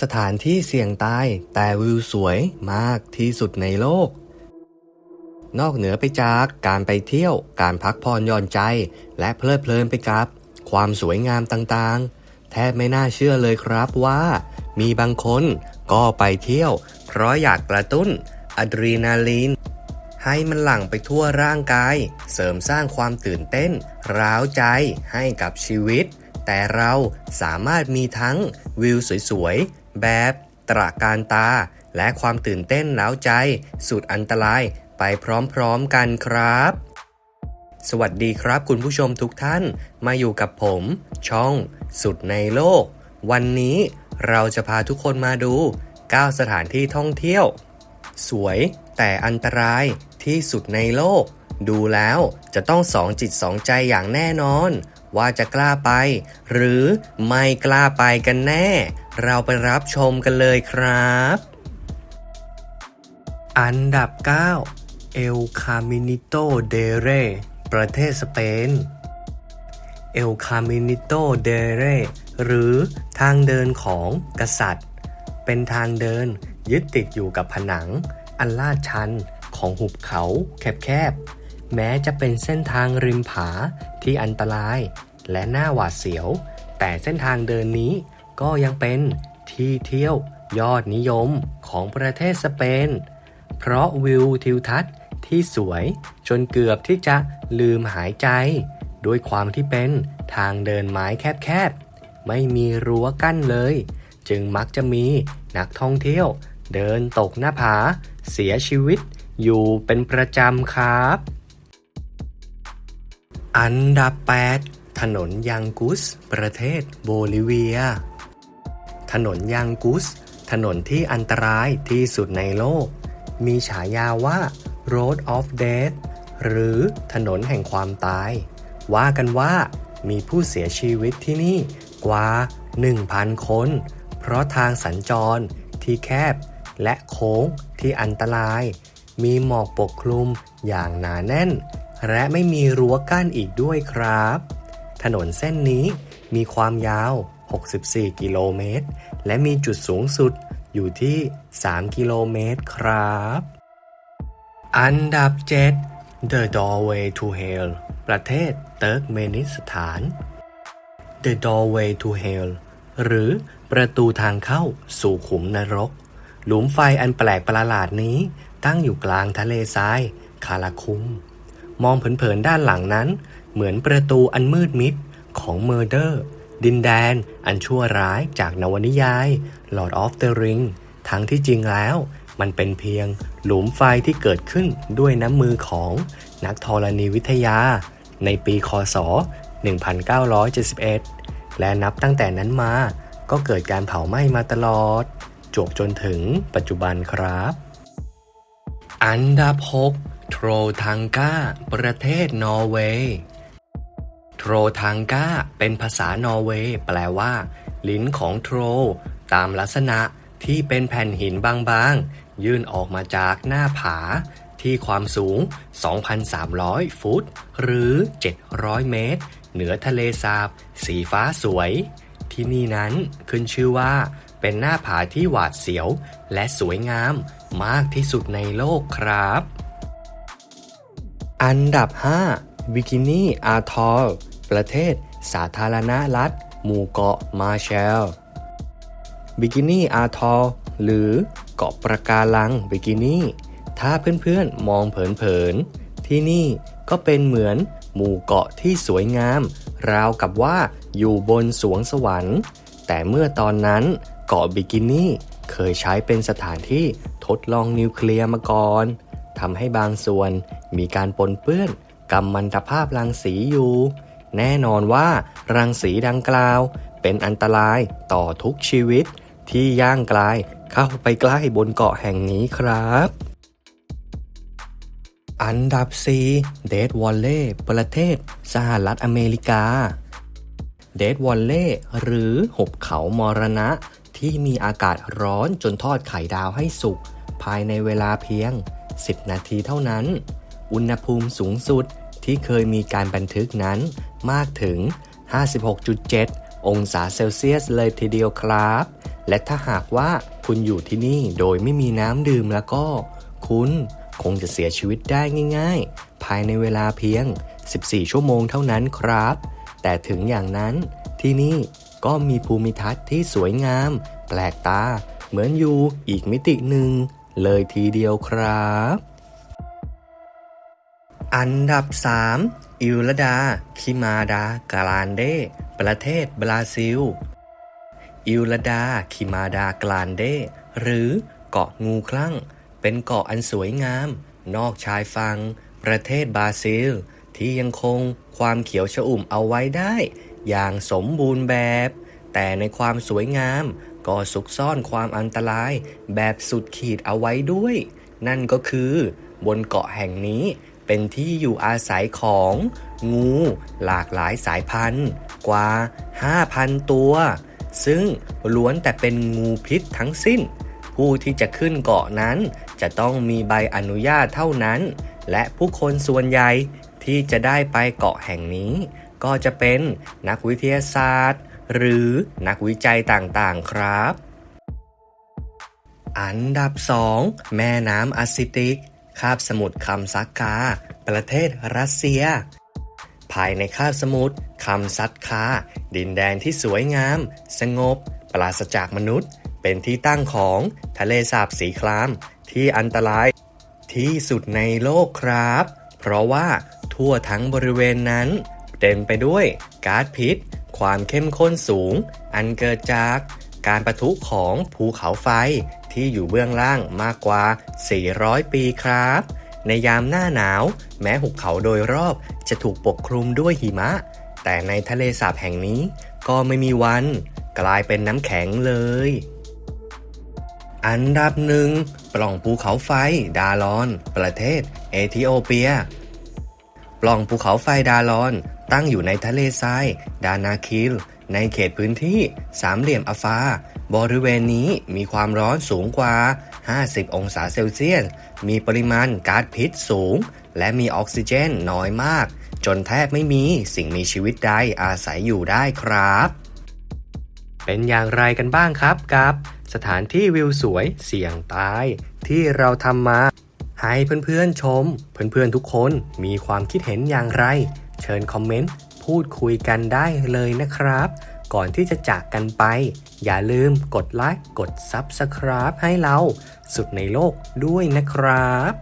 สถานที่เสี่ยงตายแต่วิวสวยมากที่สุดในโลก นอกเหนือไปจากการไปเที่ยว การพักผ่อนหย่อนใจ และเพลิดเพลินไปกับ ความสวยงามต่างๆ แทบไม่น่าเชื่อเลยครับว่า มีบางคนก็ไปเที่ยว เพราะอยากกระตุ้นอะดรีนาลีน ให้มันหลั่งไปทั่วร่างกาย เสริมสร้างความตื่นเต้น ร้าวใจให้กับชีวิต แต่เราสามารถมีทั้งวิวสวยๆ แบบตระการตา และความตื่นเต้นร้าวใจ สุดอันตรายไปพร้อมๆกันครับ สวัสดีครับคุณผู้ชมทุกท่านมาอยู่กับผม ช่อง สุดในโลก วันนี้เราจะพาทุกคนมาดู 9 สถานที่ท่องเที่ยว สวยแต่อันตรายที่สุดในโลก ดูแล้วจะต้องสองจิตสองใจอย่างแน่นอน ว่าจะกล้าไป หรือไม่กล้าไปกันแน่ เราไปรับชมกันเลยครับ อันดับ 9 เอลคามินิโตเดเร ประเทศสเปน เอลคามินิโตเดเร หรือทางเดินของกษัตริย์ เป็นทางเดินยึดติดอยู่กับผนัง อันลาดชันของหุบเขาแคบๆ แม้จะเป็นเส้นทางริมผาที่อันตรายและน่าหวาดเสียว แต่เส้นทางเดินนี้ก็ยังเป็นที่เที่ยวยอดนิยมของประเทศสเปน เพราะวิวทิวทัศน์ที่สวยจนเกือบที่จะลืมหายใจ ด้วยความที่เป็นทางเดินไม้แคบๆ ไม่มีรั้วกั้นเลย จึงมักจะมีนักท่องเที่ยว เดินตกหน้าผา เสียชีวิตอยู่เป็นประจำครับ อันดับ 8 ถนนยังกุส ประเทศโบลิเวีย ถนนยังกุส ถนนที่อันตรายที่สุดในโลก มีฉายาว่า Road of Death หรือถนนแห่งความตาย ว่ากันว่ามีผู้เสียชีวิตที่นี่กว่า 1,000 คน เพราะทางสัญจรที่แคบและโค้งที่อันตราย มีหมอกปกคลุมอย่างหนาแน่น และไม่มีรั้วกั้นอีกด้วยครับ ถนนเส้นนี้มีความยาว 64 กิโลเมตร และมีจุดสูงสุดอยู่ที่ 3 กิโลเมตรครับ อันดับ 7 The Doorway to Hell ประเทศเติร์กเมนิสถาน The Doorway to Hell หรือประตูทางเข้าสู่ขุมนรก หลุมไฟอันแปลกประหลาดนี้ตั้งอยู่กลางทะเลทรายคาราคุม มองเผินๆด้านหลังนั้น เหมือนประตูอันมืดมิดของเมอร์เดอร์ ดินแดนอันชั่วร้ายจากนวนิยาย Lord of the Ring ทั้งที่จริงแล้ว มันเป็นเพียงหลุมไฟที่เกิดขึ้นด้วยน้ำมือของนักธรณีวิทยา ในปีคศ 1971 และนับตั้งแต่นั้นมาก็เกิดการเผาไหม้มาตลอดจวบจนถึงปัจจุบันครับ อันดับ6 โทรทังกาประเทศนอร์เวย์โทรทังกาเป็นภาษานอร์เวย์แปลว่า ลิ้นของโทร ตามลักษณะที่เป็นแผ่นหินบางๆ ยื่นออกมาจากหน้าผา ที่ความสูง 2,300 ฟุต หรือ 700 เมตร เหนือทะเลสาบ สีฟ้าสวย ที่นี่นั้นขึ้นชื่อว่า เป็นหน้าผาที่หวาดเสียว และสวยงามมากที่สุดในโลกครับ อันดับ5วิกินีอาทอลประเทศสาธารณรัฐหมู่เกาะมาแชลบิกินี่อาทอลหรือเกาะประการังบิกินี่ ถ้าเพื่อนๆมองเผินๆ ที่นี่ก็เป็นเหมือนหมู่เกาะที่สวยงาม ราวกับว่าอยู่บนสวงสวรรค์ แต่เมื่อตอนนั้นเกาะบิกินี่เคยใช้เป็นสถานที่ทดลองนิวเคลียร์มาก่อน ทำให้บางส่วนมีการปนเปื้อนกัมมันตภาพรังสีอยู่ แน่นอนว่ารังสีดังกล่าว เป็นอันตรายต่อทุกชีวิต ที่ย่างกลายเข้าไปใกล้บนเกาะแห่งนี้ครับ อันดับ 4 เดดวอลเล่ประเทศสหรัฐอเมริกา เดดวอลเล่หรือหุบเขามรณะ ที่มีอากาศร้อนจนทอดไข่ดาวให้สุกภายในเวลาเพียง 10 นาทีเท่านั้น อุณหภูมิสูงสุดที่เคยมีการบันทึกนั้นมากถึง 56.7 องศาเซลเซียสเลยทีเดียวครับ และถ้าหากว่าคุณอยู่ที่นี่โดยไม่มีน้ำดื่มแล้วก็ คุณคงจะเสียชีวิตได้ง่าย ๆ ภายในเวลาเพียง 14 ชั่วโมงเท่านั้นครับ แต่ถึงอย่างนั้นที่นี่ก็มีภูมิทัศน์ที่สวยงาม แปลกตา เหมือนอยู่อีกมิติหนึ่ง เลยทีเดียวครับ อันดับ 3 อิลลดา คิมาดากาลานเด ประเทศบราซิล อิลลดา คิมาดากลานเด หรือเกาะงูคลั่ง เป็นเกาะอันสวยงาม นอกชายฝั่งประเทศบราซิล ที่ยังคงความเขียวชอุ่มเอาไว้ได้ อย่างสมบูรณ์แบบ แต่ในความสวยงาม ก็ซุกซ่อนความอันตรายแบบสุดขีดเอาไว้ด้วย นั่นก็คือบนเกาะแห่งนี้เป็นที่อยู่อาศัยของงูหลากหลายสายพันธุ์ กว่า 5,000 ตัว ซึ่งล้วนแต่เป็นงูพิษทั้งสิ้น ผู้ที่จะขึ้นเกาะนั้น จะต้องมีใบอนุญาตเท่านั้น และผู้คนส่วนใหญ่ที่จะได้ไปเกาะแห่งนี้ ก็จะเป็นนักวิทยาศาสตร์ หรือนักวิจัยต่างๆครับ อันดับ 2 แม่น้ำอาซิติก คาบสมุทรคัมซักกา ประเทศรัสเซีย ภายในคาบสมุทรคัมซัตคา ดินแดนที่สวยงาม สงบ ปราศจากมนุษย์ เป็นที่ตั้งของทะเลสาบสีคราม ที่อันตรายที่สุดในโลกครับ เพราะว่าทั่วทั้งบริเวณนั้น เต็มไปด้วยก๊าซพิษ ความเข้มข้นสูง อันเกิดจากการประทุของภูเขาไฟที่อยู่เบื้องล่างมากกว่า 400 ปีครับ ในยามหน้าหนาว แม้หุบเขาโดยรอบจะถูกปกคลุมด้วยหิมะ แต่ในทะเลสาบแห่งนี้ก็ไม่มีวัน กลายเป็นน้ำแข็งเลย อันดับหนึ่งปล่องภูเขาไฟดาลอน ประเทศ เอธิโอเปีย ปล่องภูเขาไฟดาลอน ตั้งอยู่ในทะเลทราย ดานาคิล ในเขตพื้นที่สามเหลี่ยมอาฟา บริเวณนี้มีความร้อนสูงกว่า 50 องศาเซลเซียส มีปริมาณก๊าซพิษสูง และมีออกซิเจนน้อยมาก จนแทบไม่มีสิ่งมีชีวิตใดอาศัยอยู่ได้ครับ เป็นอย่างไรกันบ้างครับกับ สถานที่วิวสวยเสี่ยงตาย ที่เราทำมาให้เพื่อนๆชม เพื่อนๆทุกคนมีความคิดเห็นอย่างไร เชิญคอมเมนต์พูดคุยกันได้เลยนะครับ ก่อนที่จะจากกันไป อย่าลืมกดไลค์กด Subscribe ให้เรา สุดในโลกด้วยนะครับ